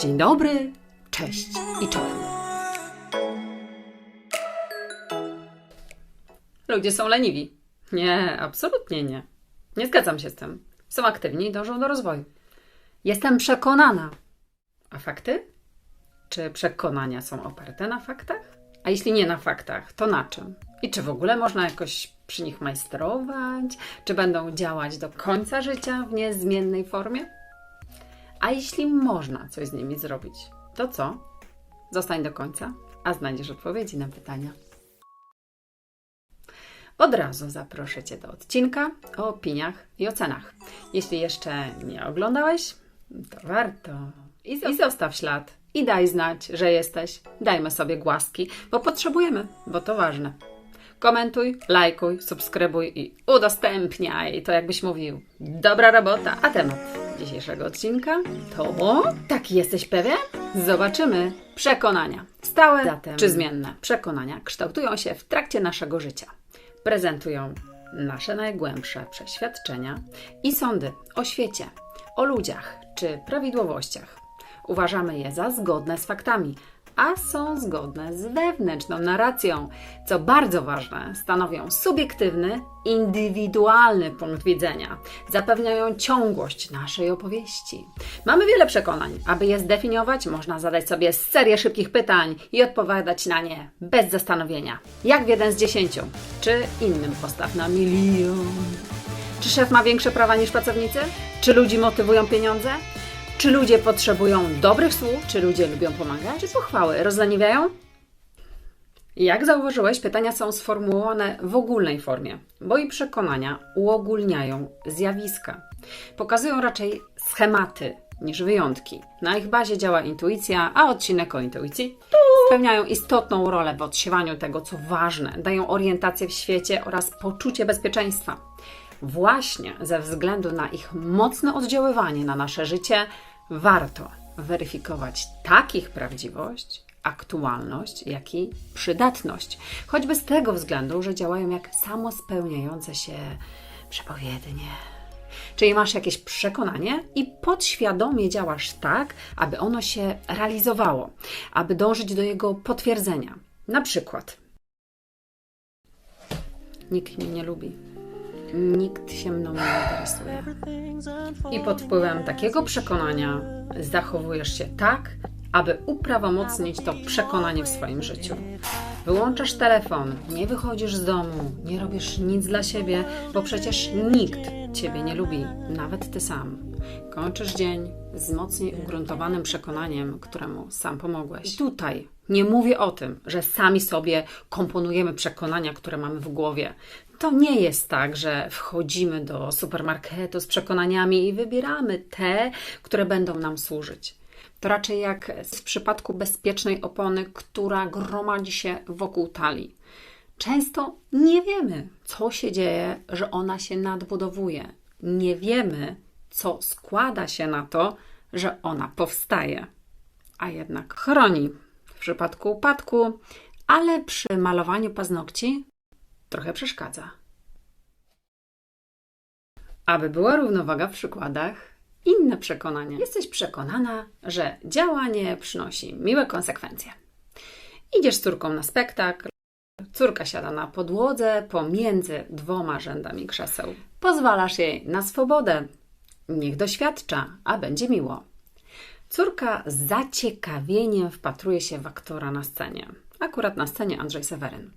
Dzień dobry, cześć i czołem. Ludzie są leniwi. Nie, absolutnie nie. Nie zgadzam się z tym. Są aktywni i dążą do rozwoju. Jestem przekonana. A fakty? Czy przekonania są oparte na faktach? A jeśli nie na faktach, to na czym? I czy w ogóle można jakoś przy nich majstrować? Czy będą działać do końca życia w niezmiennej formie? A jeśli można coś z nimi zrobić, to co? Zostań do końca, a znajdziesz odpowiedzi na pytania. Od razu zaproszę Cię do odcinka o opiniach i ocenach. Jeśli jeszcze nie oglądałeś, to warto. I, I zostaw ślad. I daj znać, że jesteś. Dajmy sobie głaski, bo potrzebujemy, bo to ważne. Komentuj, lajkuj, subskrybuj i udostępniaj. To jakbyś mówił. Dobra robota. A temat dzisiejszego odcinka to... Taki jesteś pewien? Zobaczymy. Przekonania. Stałe Zatem, czy zmienne przekonania kształtują się w trakcie naszego życia. Prezentują nasze najgłębsze przeświadczenia i sądy o świecie, o ludziach czy prawidłowościach. Uważamy je za zgodne z faktami, a są zgodne z wewnętrzną narracją. Co bardzo ważne, stanowią subiektywny, indywidualny punkt widzenia. Zapewniają ciągłość naszej opowieści. Mamy wiele przekonań. Aby je zdefiniować, można zadać sobie serię szybkich pytań i odpowiadać na nie bez zastanowienia. Jak w jeden z dziesięciu? Czy innym postaw na milion? Czy szef ma większe prawa niż pracownicy? Czy ludzi motywują pieniądze? Czy ludzie potrzebują dobrych słów? Czy ludzie lubią pomagać? Czy pochwały rozleniwiają? Jak zauważyłeś, pytania są sformułowane w ogólnej formie, bo i przekonania uogólniają zjawiska. Pokazują raczej schematy niż wyjątki. Na ich bazie działa intuicja, a odcinek o intuicji spełniają istotną rolę w odsiewaniu tego, co ważne, dają orientację w świecie oraz poczucie bezpieczeństwa. Właśnie ze względu na ich mocne oddziaływanie na nasze życie, warto weryfikować tak ich prawdziwość, aktualność, jak i przydatność. Choćby z tego względu, że działają jak samospełniające się przepowiednie. Czyli masz jakieś przekonanie i podświadomie działasz tak, aby ono się realizowało, aby dążyć do jego potwierdzenia. Na przykład, nikt mnie nie lubi, nikt się mną nie interesuje. I pod wpływem takiego przekonania zachowujesz się tak, aby uprawomocnić to przekonanie w swoim życiu. Wyłączasz telefon, nie wychodzisz z domu, nie robisz nic dla siebie, bo przecież nikt ciebie nie lubi, nawet ty sam. Kończysz dzień z mocniej ugruntowanym przekonaniem, któremu sam pomogłeś. Tutaj nie mówię o tym, że sami sobie komponujemy przekonania, które mamy w głowie. To nie jest tak, że wchodzimy do supermarketu z przekonaniami i wybieramy te, które będą nam służyć. To raczej jak w przypadku bezpiecznej opony, która gromadzi się wokół talii. Często nie wiemy, co się dzieje, że ona się nadbudowuje. Nie wiemy, co składa się na to, że ona powstaje. A jednak chroni w przypadku upadku, ale przy malowaniu paznokci trochę przeszkadza. Aby była równowaga w przykładach, inne przekonanie. Jesteś przekonana, że działanie przynosi miłe konsekwencje. Idziesz z córką na spektakl, córka siada na podłodze pomiędzy dwoma rzędami krzeseł. Pozwalasz jej na swobodę. Niech doświadcza, a będzie miło. Córka z zaciekawieniem wpatruje się w aktora na scenie. Akurat na scenie Andrzej Seweryn.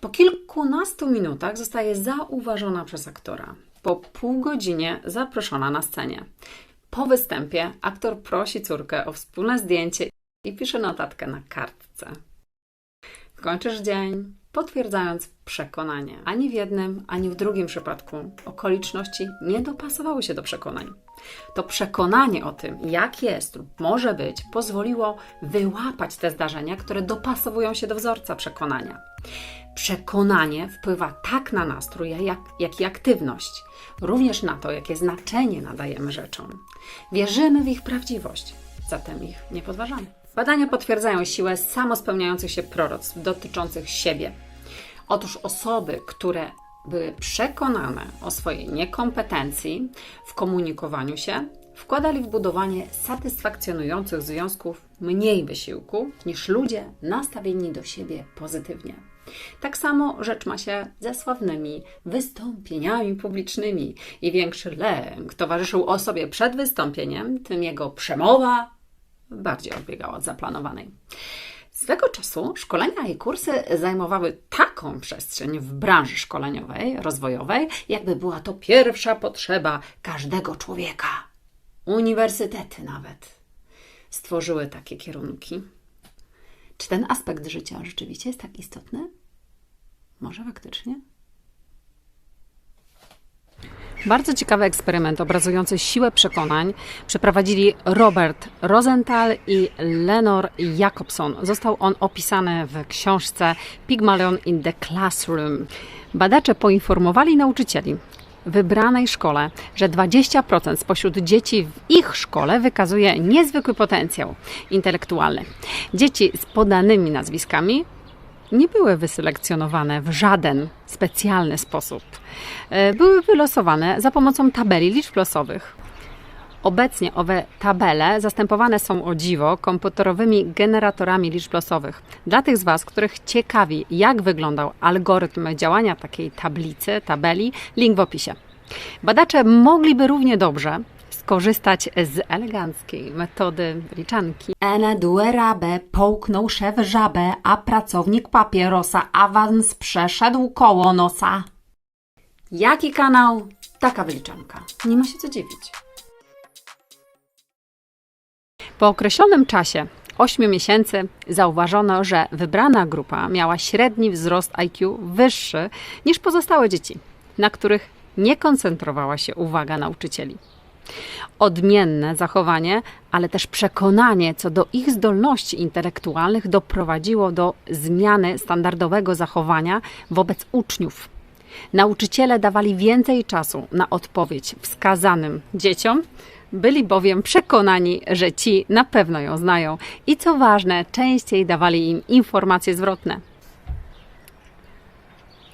Po kilkunastu minutach zostaje zauważona przez aktora. Po pół godzinie zaproszona na scenie. Po występie aktor prosi córkę o wspólne zdjęcie i pisze notatkę na kartce. Kończysz dzień, potwierdzając przekonanie. Ani w jednym, ani w drugim przypadku okoliczności nie dopasowały się do przekonań. To przekonanie o tym, jak jest lub może być, pozwoliło wyłapać te zdarzenia, które dopasowują się do wzorca przekonania. Przekonanie wpływa tak na nastrój, jak, jak i aktywność, również na to, jakie znaczenie nadajemy rzeczom. Wierzymy w ich prawdziwość, zatem ich nie podważamy. Badania potwierdzają siłę samospełniających się proroctw dotyczących siebie. Otóż osoby, które były przekonane o swojej niekompetencji w komunikowaniu się, wkładali w budowanie satysfakcjonujących związków mniej wysiłku niż ludzie nastawieni do siebie pozytywnie. Tak samo rzecz ma się ze sławnymi wystąpieniami publicznymi. Im większy lęk towarzyszył osobie przed wystąpieniem, tym jego przemowa bardziej odbiegała od zaplanowanej. Swego czasu szkolenia i kursy zajmowały taką przestrzeń w branży szkoleniowej, rozwojowej, jakby była to pierwsza potrzeba każdego człowieka. Uniwersytety nawet stworzyły takie kierunki. Czy ten aspekt życia rzeczywiście jest tak istotny? Może faktycznie? Bardzo ciekawy eksperyment obrazujący siłę przekonań przeprowadzili Robert Rosenthal i Lenor Jacobson. Został on opisany w książce Pygmalion in the Classroom. Badacze poinformowali nauczycieli, wybranej szkole, że 20% spośród dzieci w ich szkole wykazuje niezwykły potencjał intelektualny. Dzieci z podanymi nazwiskami nie były wyselekcjonowane w żaden specjalny sposób. E, były wylosowane za pomocą tabeli liczb losowych. Obecnie owe tabele zastępowane są o dziwo komputerowymi generatorami liczb losowych. Dla tych z Was, których ciekawi, jak wyglądał algorytm działania takiej tablicy, tabeli, link w opisie. Badacze mogliby równie dobrze skorzystać z eleganckiej metody liczanki. Ene due rabe, połknął szef żabę, a pracownik papierosa awans przeszedł koło nosa. Jaki kanał? Taka wyliczanka. Nie ma się co dziwić. Po określonym czasie 8 miesięcy zauważono, że wybrana grupa miała średni wzrost IQ wyższy niż pozostałe dzieci, na których nie koncentrowała się uwaga nauczycieli. Odmienne zachowanie, ale też przekonanie co do ich zdolności intelektualnych doprowadziło do zmiany standardowego zachowania wobec uczniów. Nauczyciele dawali więcej czasu na odpowiedź wskazanym dzieciom, byli bowiem przekonani, że ci na pewno ją znają i co ważne, częściej dawali im informacje zwrotne.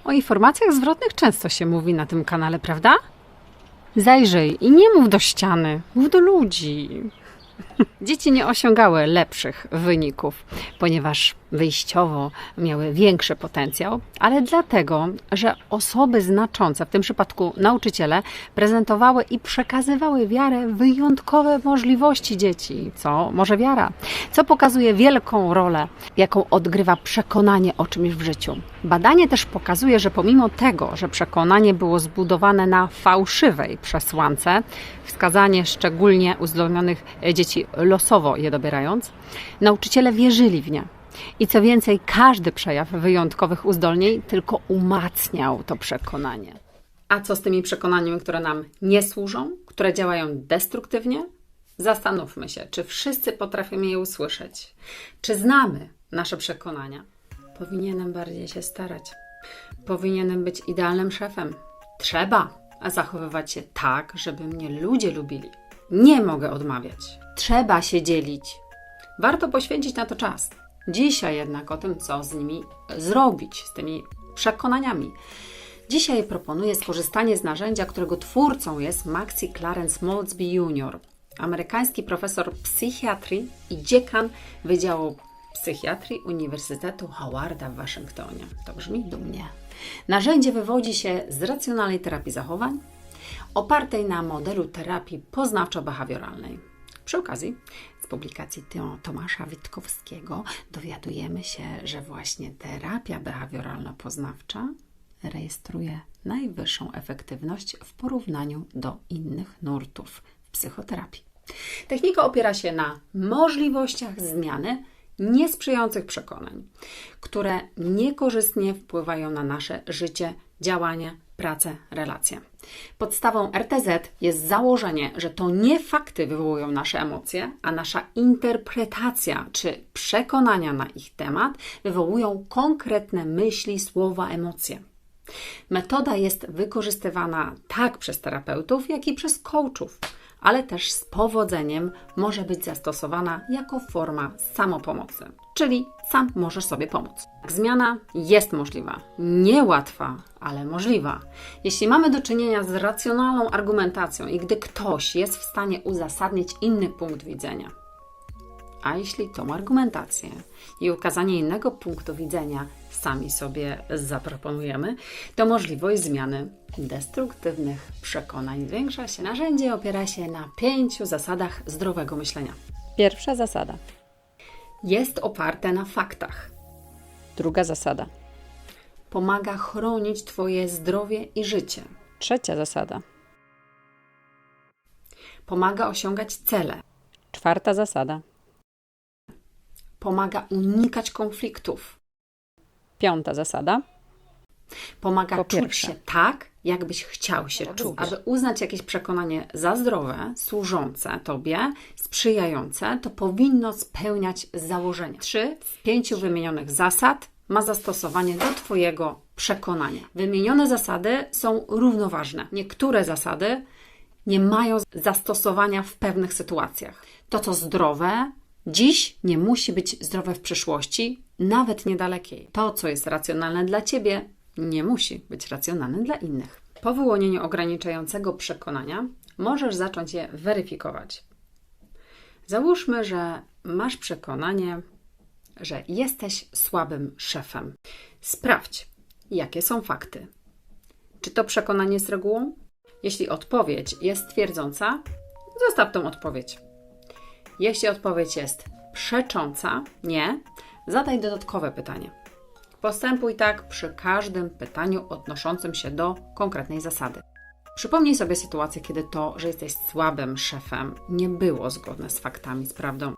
O informacjach zwrotnych często się mówi na tym kanale, prawda? Zajrzyj i nie mów do ściany, mów do ludzi. Dzieci nie osiągały lepszych wyników, ponieważ wyjściowo miały większy potencjał, ale dlatego, że osoby znaczące, w tym przypadku nauczyciele, prezentowały i przekazywały wiarę wyjątkowe możliwości dzieci. Co może wiara? Co pokazuje wielką rolę, jaką odgrywa przekonanie o czymś w życiu. Badanie też pokazuje, że pomimo tego, że przekonanie było zbudowane na fałszywej przesłance, wskazanie szczególnie uzdolnionych dzieci losowo je dobierając, nauczyciele wierzyli w nie i co więcej, każdy przejaw wyjątkowych uzdolnień tylko umacniał to przekonanie. A co z tymi przekonaniami, które nam nie służą, które działają destruktywnie? Zastanówmy się, czy wszyscy potrafimy je usłyszeć. Czy znamy nasze przekonania? Powinienem bardziej się starać. Powinienem być idealnym szefem. Trzeba zachowywać się tak, żeby mnie ludzie lubili. Nie mogę odmawiać. Trzeba się dzielić. Warto poświęcić na to czas. Dzisiaj jednak o tym, co z nimi zrobić, z tymi przekonaniami. Dzisiaj proponuję skorzystanie z narzędzia, którego twórcą jest Maxi Clarence Maltzby Jr., amerykański profesor psychiatrii i dziekan Wydziału Psychiatrii Uniwersytetu Howarda w Waszyngtonie. To brzmi dumnie. Narzędzie wywodzi się z racjonalnej terapii zachowań, opartej na modelu terapii poznawczo-behawioralnej. Przy okazji publikacji Tomasza Witkowskiego dowiadujemy się, że właśnie terapia behawioralno-poznawcza rejestruje najwyższą efektywność w porównaniu do innych nurtów w psychoterapii. Technika opiera się na możliwościach zmiany niesprzyjających przekonań, które niekorzystnie wpływają na nasze życie, działanie pracę, relacje. Podstawą RTZ jest założenie, że to nie fakty wywołują nasze emocje, a nasza interpretacja czy przekonania na ich temat wywołują konkretne myśli, słowa, emocje. Metoda jest wykorzystywana tak przez terapeutów, jak i przez coachów, ale też z powodzeniem może być zastosowana jako forma samopomocy, czyli sam możesz sobie pomóc. Zmiana jest możliwa, niełatwa, ale możliwa. Jeśli mamy do czynienia z racjonalną argumentacją i gdy ktoś jest w stanie uzasadnić inny punkt widzenia, a jeśli tą argumentację i ukazanie innego punktu widzenia sami sobie zaproponujemy, to możliwość zmiany destruktywnych przekonań zwiększa się. Narzędzie opiera się na pięciu zasadach zdrowego myślenia. Pierwsza zasada. Jest oparte na faktach. Druga zasada. Pomaga chronić Twoje zdrowie i życie. Trzecia zasada. Pomaga osiągać cele. Czwarta zasada. Pomaga unikać konfliktów. Piąta zasada. Pomaga Po czuć pierwsze. się tak, jakbyś chciał się czuć. Aby uznać jakieś przekonanie za zdrowe, służące Tobie, sprzyjające, to powinno spełniać założenia. Trzy z pięciu wymienionych zasad ma zastosowanie do Twojego przekonania. Wymienione zasady są równoważne. Niektóre zasady nie mają zastosowania w pewnych sytuacjach. To, co zdrowe, dziś nie musi być zdrowe w przyszłości, nawet niedalekiej. To, co jest racjonalne dla ciebie, nie musi być racjonalne dla innych. Po wyłonieniu ograniczającego przekonania możesz zacząć je weryfikować. Załóżmy, że masz przekonanie, że jesteś słabym szefem. Sprawdź, jakie są fakty. Czy to przekonanie jest regułą? Jeśli odpowiedź jest twierdząca, zostaw tą odpowiedź. Jeśli odpowiedź jest przecząca, nie, zadaj dodatkowe pytanie. Postępuj tak przy każdym pytaniu odnoszącym się do konkretnej zasady. Przypomnij sobie sytuację, kiedy to, że jesteś słabym szefem, nie było zgodne z faktami, z prawdą.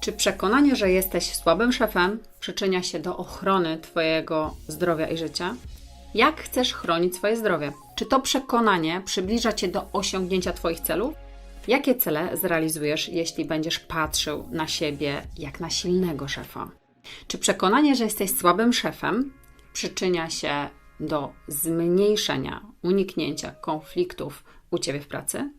Czy przekonanie, że jesteś słabym szefem, przyczynia się do ochrony Twojego zdrowia i życia? Jak chcesz chronić swoje zdrowie? Czy to przekonanie przybliża Cię do osiągnięcia Twoich celów? Jakie cele zrealizujesz, jeśli będziesz patrzył na siebie jak na silnego szefa? Czy przekonanie, że jesteś słabym szefem, przyczynia się do zmniejszenia, uniknięcia konfliktów u Ciebie w pracy?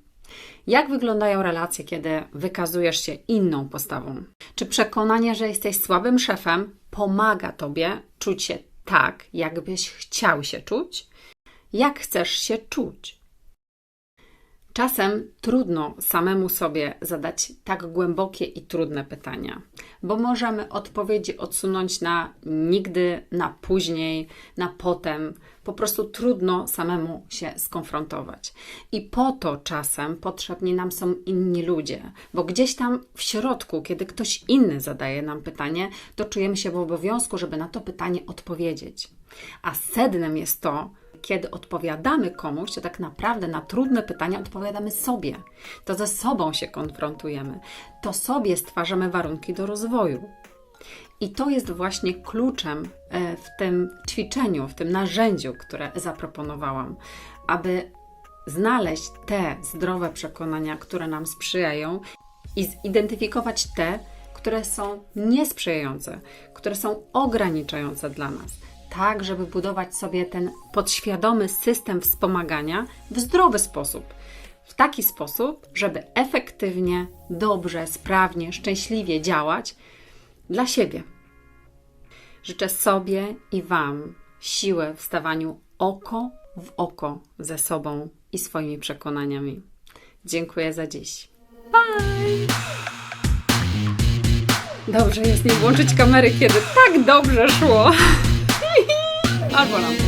Jak wyglądają relacje, kiedy wykazujesz się inną postawą? Czy przekonanie, że jesteś słabym szefem, pomaga Tobie czuć się tak, jakbyś chciał się czuć? Jak chcesz się czuć? Czasem trudno samemu sobie zadać tak głębokie i trudne pytania, bo możemy odpowiedzi odsunąć na nigdy, na później, na potem. Po prostu trudno samemu się skonfrontować. I po to czasem potrzebni nam są inni ludzie, bo gdzieś tam w środku, kiedy ktoś inny zadaje nam pytanie, to czujemy się w obowiązku, żeby na to pytanie odpowiedzieć. A sednem jest to, kiedy odpowiadamy komuś, to tak naprawdę na trudne pytania odpowiadamy sobie. To ze sobą się konfrontujemy. To sobie stwarzamy warunki do rozwoju. I to jest właśnie kluczem e, w tym ćwiczeniu, w tym narzędziu, które zaproponowałam, aby znaleźć te zdrowe przekonania, które nam sprzyjają i zidentyfikować te, które są niesprzyjające, które są ograniczające dla nas tak, żeby budować sobie ten podświadomy system wspomagania w zdrowy sposób. W taki sposób, żeby efektywnie, dobrze, sprawnie, szczęśliwie działać dla siebie. Życzę sobie i Wam siły w stawaniu oko w oko ze sobą i swoimi przekonaniami. Dziękuję za dziś. Bye! Dobrze jest nie włączyć kamery, kiedy tak dobrze szło. 二桌了。